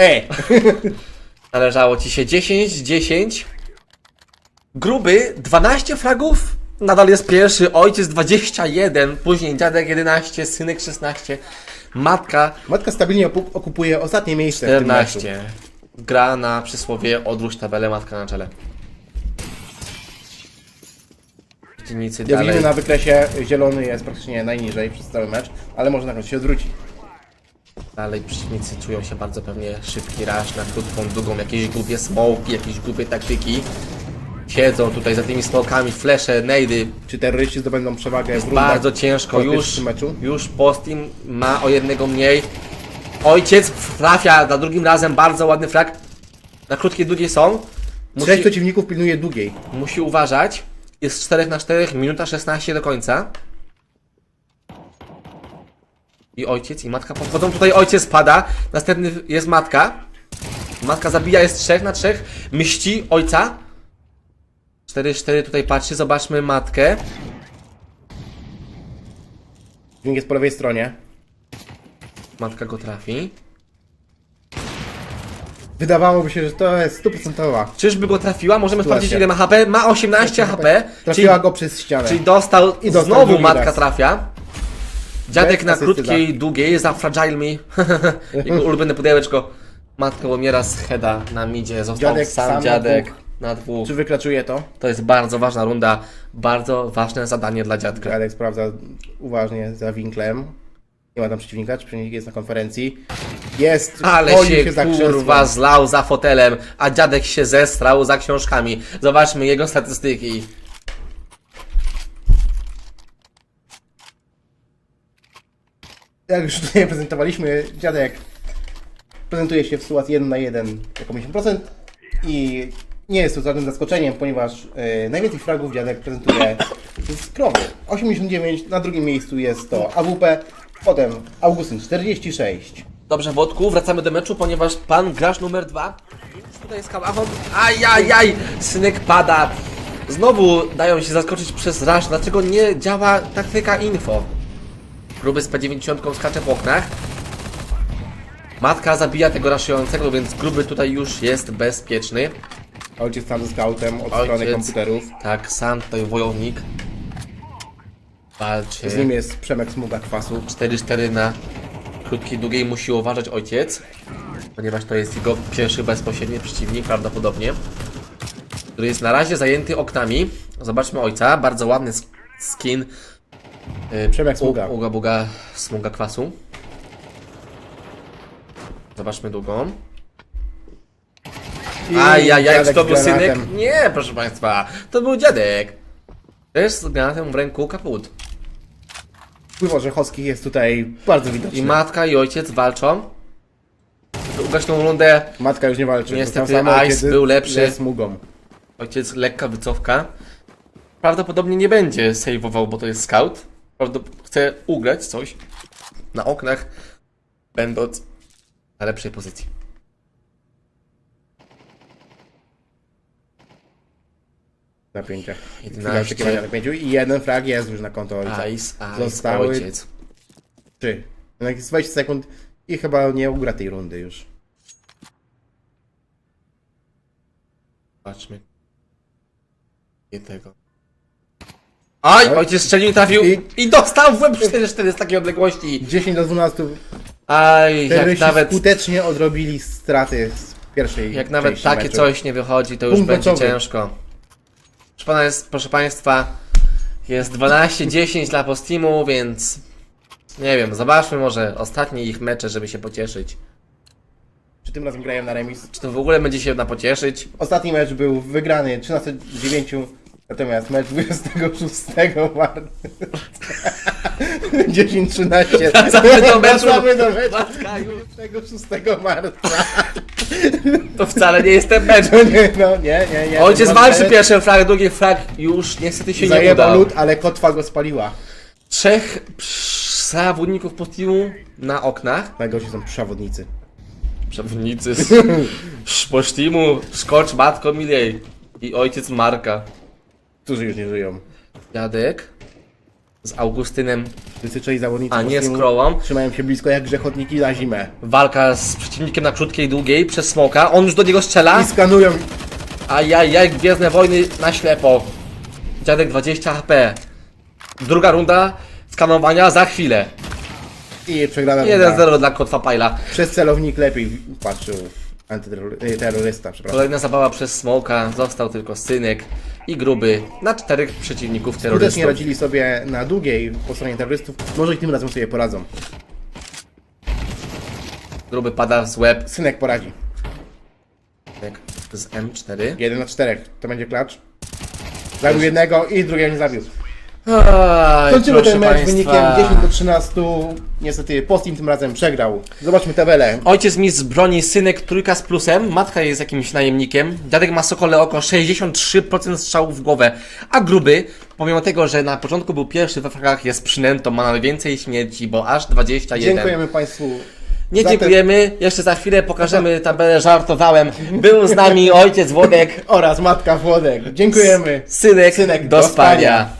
Ej! Należało ci się 10, 10. Gruby 12 fragów. Nadal jest pierwszy, ojciec 21, później dziadek 11, synek 16, matka Matka stabilnie opu- okupuje ostatnie miejsce w tym meczu. 14. Gra na przysłowie odwróć tabelę, matka na czele. Przeciwnicy Jak widzimy dalej. na wykresie, zielony jest praktycznie najniżej przez cały mecz, ale może na końcu się odwróci. Dalej przeciwnicy czują się bardzo pewnie szybki rush na krótką, długą, jakieś głupie smoki, jakieś głupie taktyki. Siedzą tutaj za tymi smokami, flesze, nejdy. Czy terroryści zdobędą przewagę w rundach Bardzo ciężko, po już, pierwszym meczu? już Postim ma o jednego mniej. Ojciec trafia za drugim razem, bardzo ładny flag. Na krótkiej, długiej są. Trzech Musi, przeciwników pilnuje długiej. musi uważać. Jest 4 na 4, minuta 16 do końca. I ojciec, i matka podchodzą. Tutaj ojciec pada. Następny jest matka. Matka zabija, jest 3 na 3. Myśli ojca. 4-4 tutaj patrzy, zobaczmy matkę. Dźwięk jest po lewej stronie. Matka go trafi. Wydawałoby się, że to jest stuprocentowa. Czyżby go trafiła? Możemy Sytuacja. sprawdzić ile ma HP. Ma 18 HP. Czyli, Trafiła go przez ścianę. czyli dostał, I dostał znowu drugi matka raz. trafia. Dziadek na krótkiej, długiej, za fragile me. Jego ulubione pudełeczko. Matka umiera z heada na midzie. Został Dziadek sam, sam na dziadek dwóch. na dwóch. Czy wykraczuje to? To jest bardzo ważna runda. Bardzo ważne zadanie dla dziadka. Radek sprawdza uważnie za winklem. Nie ma tam przeciwnika, czy przeciwnik jest na konferencji. Jest! Ale się, kurwa zlał za fotelem, a dziadek się zestrał za książkami. Zobaczmy jego statystyki. Jak już tutaj prezentowaliśmy, dziadek prezentuje się w sytuacji 1 na 1 jako 50% i nie jest to żadnym zaskoczeniem, ponieważ e, najwięcej fragów dziadek prezentuje z krowy. 89, na drugim miejscu jest to AWP, potem Augustyn 46. Dobrze, Wodku, wracamy do meczu, ponieważ pan gracz numer dwa tutaj jest kałachą. Ajajaj, synek pada. Znowu dają się zaskoczyć przez rush. Dlaczego nie działa taktyka info? Gruby z P90 skacze po oknach. Matka zabija tego raszującego, więc gruby tutaj już jest bezpieczny. Ojciec tam ze scoutem od Ojciec. strony komputerów. Tak, sam tutaj wojownik. Walczy. Z nim jest Przemek Smuga Kwasu. 4-4 na krótkiej, długiej musi uważać ojciec, ponieważ to jest jego pierwszy bezpośredni przeciwnik prawdopodobnie, który jest na razie zajęty oknami. Zobaczmy ojca, bardzo ładny sk- skin. Yy, Przemek Smuga. U- Uga buga smuga kwasu. Zobaczmy długą. Ajajaj, czy dziadek to był synek? Nie, proszę państwa, to był dziadek. Też z granatem w ręku kaput. Wpływ orzechowskich jest tutaj bardzo widoczny. I matka i ojciec walczą. Ugaś tą rundę. Matka już nie walczy. Niestety samo, Ice był lepszy. Smugą. Ojciec lekka wycofka. Prawdopodobnie nie będzie saveował, bo to jest scout. Prawdopodobnie chce ugrać coś na oknach, będąc na lepszej pozycji. Napięcie. 11. Chwila oczekiwania napięciu i jeden frag jest już na konto ojca. Ice, Ice, Zostały ojciec. trzy. Jednak jest 20 sekund i chyba nie ugra tej rundy już. Zobaczmy. Nie tego. Oj, Oj. ojciec strzelił, trafił I- i, dostał w łeb 4-4 z takiej odległości. 10 do 12 Aj, jak terroryści nawet, skutecznie odrobili straty z pierwszej jak nawet części takie meczu. coś nie wychodzi, to już Punkt będzie meczowy. ciężko. Proszę, pana jest, proszę Państwa, jest 12-10 dla Postimu, więc nie wiem, zobaczmy może ostatnie ich mecze, żeby się pocieszyć. Czy tym razem grają na remis? Czy to w ogóle będzie się napocieszyć? Ostatni mecz był wygrany 13 do 9, natomiast mecz 26 marca 10-13. Wracamy do meczu. Wracamy do meczu Matka, już. 26 marca. To wcale nie jest ten mecz. No nie, no nie, nie, nie. Ojciec walczy pierwszy flag, drugi flag już niestety się nie Zajebał udał. lód, ale kotwa go spaliła. Trzech zawodników Postimu na oknach. Najgorsi są przewodnicy. Przewodnicy z Postimu, skocz matko milej. I ojciec Marka. Którzy już nie żyją. Dziadek. z Augustynem, Zazwyczaj zawodnicy a nie z polskiego Crową. Trzymają się blisko jak grzechotniki na zimę. Walka z przeciwnikiem na krótkiej, długiej, przez smoka. On już do niego strzela. I skanują Ajajaj, Gwiezdne Wojny na ślepo. Dziadek 20 HP. Druga runda skanowania za chwilę. i przegrana 1-0 dla Kotwa Pajla. Przez celownik lepiej patrzył antyterrorysta, przepraszam. Kolejna zabawa przez smoka. Został tylko synek i gruby na czterech przeciwników Skutecznie terrorystów. radzili sobie na długiej po stronie terrorystów. Może i tym razem sobie poradzą. Gruby pada z łeb. Synek poradzi. Jak Z M4. 1 na 4. To będzie klacz. Zabił jednego i drugiego nie zabił. Aj, Kończymy ten mecz państwa. wynikiem 10 do 13. Niestety Postim tym razem przegrał. Zobaczmy tabelę. Ojciec mi broni synek trójka z plusem, matka jest jakimś najemnikiem, dziadek ma sokole oko 63% strzałów w głowę, a gruby, pomimo tego, że na początku był pierwszy we fragach, jest przynętą, ma najwięcej śmierci, bo aż 21. Dziękujemy Państwu. Nie dziękujemy, jeszcze za chwilę pokażemy tabelę, żartowałem. Był z nami ojciec Włodek, Oraz matka Włodek. Dziękujemy. synek, Synek do do spania. spania.